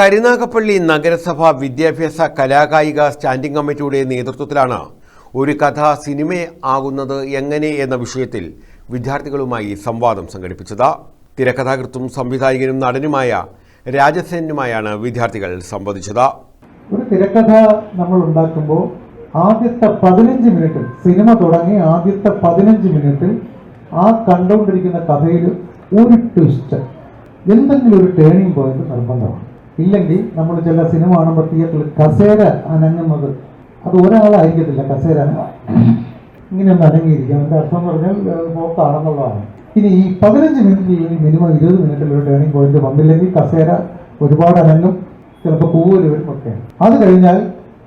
കരുനാഗപ്പള്ളി നഗരസഭ വിദ്യാഭ്യാസ കലാകായിക സ്റ്റാൻഡിംഗ് കമ്മിറ്റിയുടെ നേതൃത്വത്തിലാണ് ഒരു കഥ സിനിമ ആകുന്നത് എങ്ങനെ എന്ന വിഷയത്തിൽ വിദ്യാർത്ഥികളുമായി സംവാദം സംഘടിപ്പിച്ചത്. തിരക്കഥാകൃത്തും സംവിധായകനും നടനുമായ രാജസേനുമായാണ് വിദ്യാർത്ഥികൾ സംവദിച്ചത്. ഒരു തിരക്കഥ നമ്മൾ ഉണ്ടാക്കുമ്പോൾ ആദ്യത്തെ പതിനഞ്ച് മിനിറ്റ് സിനിമ തുടങ്ങി ആദ്യത്തെ പതിനഞ്ച് മിനിറ്റിൽ ആ കണ്ടുകൊണ്ടിരിക്കുന്ന കഥയിൽ ഒരു ട്വിസ്റ്റ് എന്തെങ്കിലും ഒരു ടേണിംഗ് പോയിന്റ് നിർബന്ധമാണ്. ഇല്ലെങ്കിൽ നമ്മൾ ചില സിനിമ കാണുമ്പോൾ തിയേറ്ററിൽ കസേര അനങ്ങുന്നത്. അത് ഒരാളായിരിക്കത്തില്ല കസേര ഇങ്ങനെ ഒന്ന് അനങ്ങിയിരിക്കും. അർത്ഥം പറഞ്ഞാൽ പോക്കാണെന്നുള്ളതാണ് ഇനി ഈ പതിനഞ്ച് മിനിറ്റിൽ ഈ മിനിമം ഇരുപത് മിനിറ്റിൽ ഒരു ടേണിംഗ് പോയിന്റ് വന്നില്ലെങ്കിൽ കസേര ഒരുപാട് അനങ്ങും ചിലപ്പോൾ കൂവൽ വരും ഒക്കെ. അത് കഴിഞ്ഞാൽ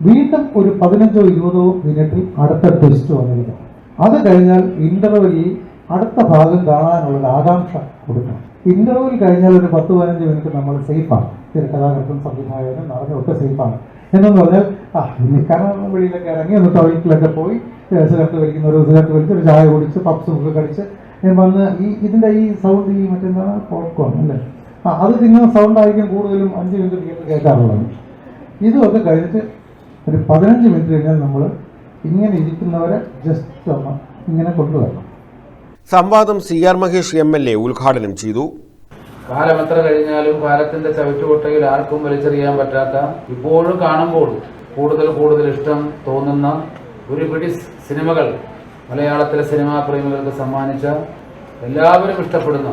വീണ്ടും ഒരു പതിനഞ്ചോ ഇരുപതോ മിനിറ്റിൽ അടുത്ത ട്വിസ്റ്റ് വന്നിരിക്കും. അത് കഴിഞ്ഞാൽ ഇന്റർവെല്ലിൽ അടുത്ത ഭാഗം കാണാനുള്ള ഒരു ആകാംക്ഷ കൊടുക്കണം ഇന്റർവെൽ കഴിഞ്ഞാൽ ഒരു പത്ത് പതിനഞ്ച് മിനിറ്റ് നമ്മൾ സേഫാണ്. തിരക്കഥാകൃത്തും സംവിധായകനും നടനും ഒക്കെ സേഫാണ്. എന്നെന്ന് പറഞ്ഞാൽ ആ കാരണം വെളിയിലൊക്കെ ഇറങ്ങി ഒന്ന് ടോയ്ലറ്റിലൊക്കെ പോയി സിഗരറ്റ് വലിക്കുന്ന ഒരു സിഗരറ്റ് വലിച്ച് ഒരു ചായ കുടിച്ച് പപ്സും ഒക്കെ കഴിച്ച് വന്ന് ഈ ഇതിന്റെ ഈ സൗണ്ട് ഈ മറ്റെന്താണ്? പോപ്കോൺ അല്ലേ? ആ അത് തിന്നുന്ന സൗണ്ട് ആയിരിക്കും കൂടുതലും അഞ്ച് മിനിറ്റ് തിയേറ്റർ കേൾക്കാറുള്ളത്. ഇതൊക്കെ കഴിഞ്ഞിട്ട് ഒരു പതിനഞ്ച് മിനിറ്റ് കഴിഞ്ഞാൽ നമ്മൾ ഇങ്ങനെ ഇരിക്കുന്നവരെ ജസ്റ്റ് ഒന്ന് ഇങ്ങനെ കൊണ്ടുവരണം. സംവാദം C R Mahesh M L A ഉദ്ഘാടനം ചെയ്തു. കാലം എത്ര കഴിഞ്ഞാലും കാലത്തിന്റെ ചവിറ്റുകൊട്ടയിൽ ആർക്കും വലിച്ചെറിയാൻ പറ്റാത്ത ഇപ്പോഴും കാണുമ്പോൾ കൂടുതൽ കൂടുതൽ ഇഷ്ടം തോന്നുന്ന ഒരു പിടി സിനിമകൾ മലയാളത്തിലെ സിനിമാ പ്രേമികൾക്ക് സമ്മാനിച്ച എല്ലാവരും ഇഷ്ടപ്പെടുന്ന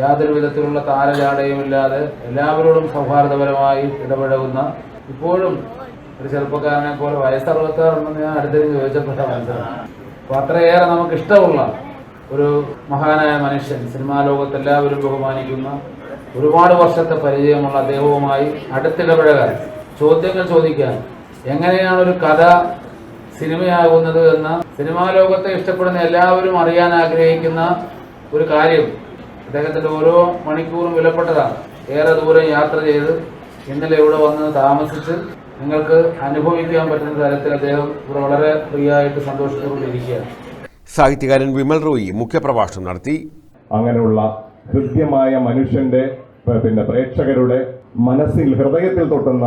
യാതൊരു വിധത്തിലുള്ള താരജാടയുമില്ലാതെ എല്ലാവരോടും സൗഹാർദ്ദപരമായി ഇടപഴകുന്ന ഇപ്പോഴും ഒരു ചെറുപ്പക്കാരനെ പോലെ വയസ്സറുപത്താറുണ്ടെന്ന് ഞാൻ അടുത്തിരുന്ന് ചോദിച്ചപ്പെട്ട മനസ്സിലാണ് അപ്പോൾ അത്രയേറെ നമുക്ക് ഇഷ്ടമുള്ള ഒരു മഹാനായ മനുഷ്യൻ സിനിമാ ലോകത്ത് എല്ലാവരും ബഹുമാനിക്കുന്ന ഒരുപാട് വർഷത്തെ പരിചയമുള്ള അദ്ദേഹവുമായി അടുത്തിടപഴകാൻ ചോദ്യങ്ങൾ ചോദിക്കാൻ എങ്ങനെയാണ് ഒരു കഥ സിനിമയാകുന്നത് എന്ന സിനിമാ ലോകത്തെ ഇഷ്ടപ്പെടുന്ന എല്ലാവരും അറിയാൻ ആഗ്രഹിക്കുന്ന ഒരു കാര്യം അദ്ദേഹത്തിന്റെ ഓരോ മണിക്കൂറും വിലപ്പെട്ടതാണ്. ഏറെ ദൂരം യാത്ര ചെയ്ത് ഇന്നലെ ഇവിടെ വന്ന് താമസിച്ച് നിങ്ങൾക്ക് അനുഭവിക്കാൻ പറ്റുന്ന തരത്തിൽ അദ്ദേഹം വളരെ ഫ്രീ ആയിട്ട് സന്തോഷത്തോടെ ഇരിക്കുകയാണ് സാഹിത്യകാരൻ വിമൽ റോയി മുഖ്യപ്രഭാഷണം നടത്തി. അങ്ങനെയുള്ള ഹൃദ്യമായ മനുഷ്യന്റെ പിന്നെ പ്രേക്ഷകരുടെ മനസ്സിൽ ഹൃദയത്തിൽ തൊട്ടുന്ന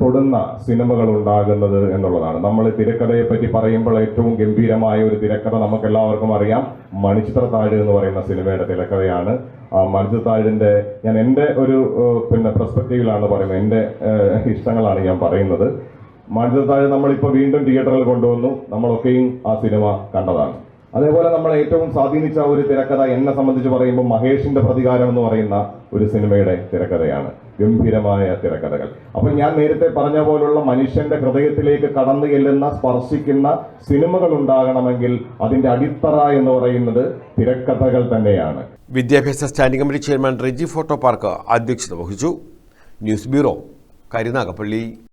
തൊടുന്ന സിനിമകൾ ഉണ്ടാകുന്നത് എന്നുള്ളതാണ്. നമ്മൾ തിരക്കഥയെ പറ്റി പറയുമ്പോൾ ഏറ്റവും ഗംഭീരമായ ഒരു തിരക്കഥ നമുക്ക് എല്ലാവർക്കും അറിയാം. മണിച്ചിത്രത്താഴ് എന്ന് പറയുന്ന സിനിമയുടെ തിരക്കഥയാണ്. മണിച്ചിത്രത്താഴിന്റെ ഞാൻ എന്റെ ഒരു പിന്നെ പെർസ്പെക്റ്റീവിലാണ് പറയുന്നത്. എന്റെ ഇഷ്ടങ്ങളാണ് ഞാൻ പറയുന്നത്. മണിച്ചിത്രത്താഴ് നമ്മളിപ്പോൾ വീണ്ടും തിയേറ്ററിൽ കൊണ്ടുവന്നു. നമ്മളൊക്കെയും ആ സിനിമ കണ്ടതാണ്. അതേപോലെ നമ്മൾ ഏറ്റവും സ്വാധീനിച്ച ഒരു തിരക്കഥ എന്നെ സംബന്ധിച്ച് പറയുമ്പോൾ മഹേഷിന്റെ പ്രതികാരം എന്ന് പറയുന്ന ഒരു സിനിമയുടെ തിരക്കഥയാണ്. ഗംഭീരമായ തിരക്കഥകൾ. അപ്പോൾ ഞാൻ നേരത്തെ പറഞ്ഞ പോലുള്ള മനുഷ്യന്റെ ഹൃദയത്തിലേക്ക് കടന്നു ചെല്ലുന്ന സ്പർശിക്കുന്ന സിനിമകൾ ഉണ്ടാകണമെങ്കിൽ അതിന്റെ അടിത്തറ എന്ന് പറയുന്നത് തിരക്കഥകൾ തന്നെയാണ്. വിദ്യാഭ്യാസ standing committee chairman Reji photo park അധ്യക്ഷത വഹിച്ചു. News bureau Karunagappally.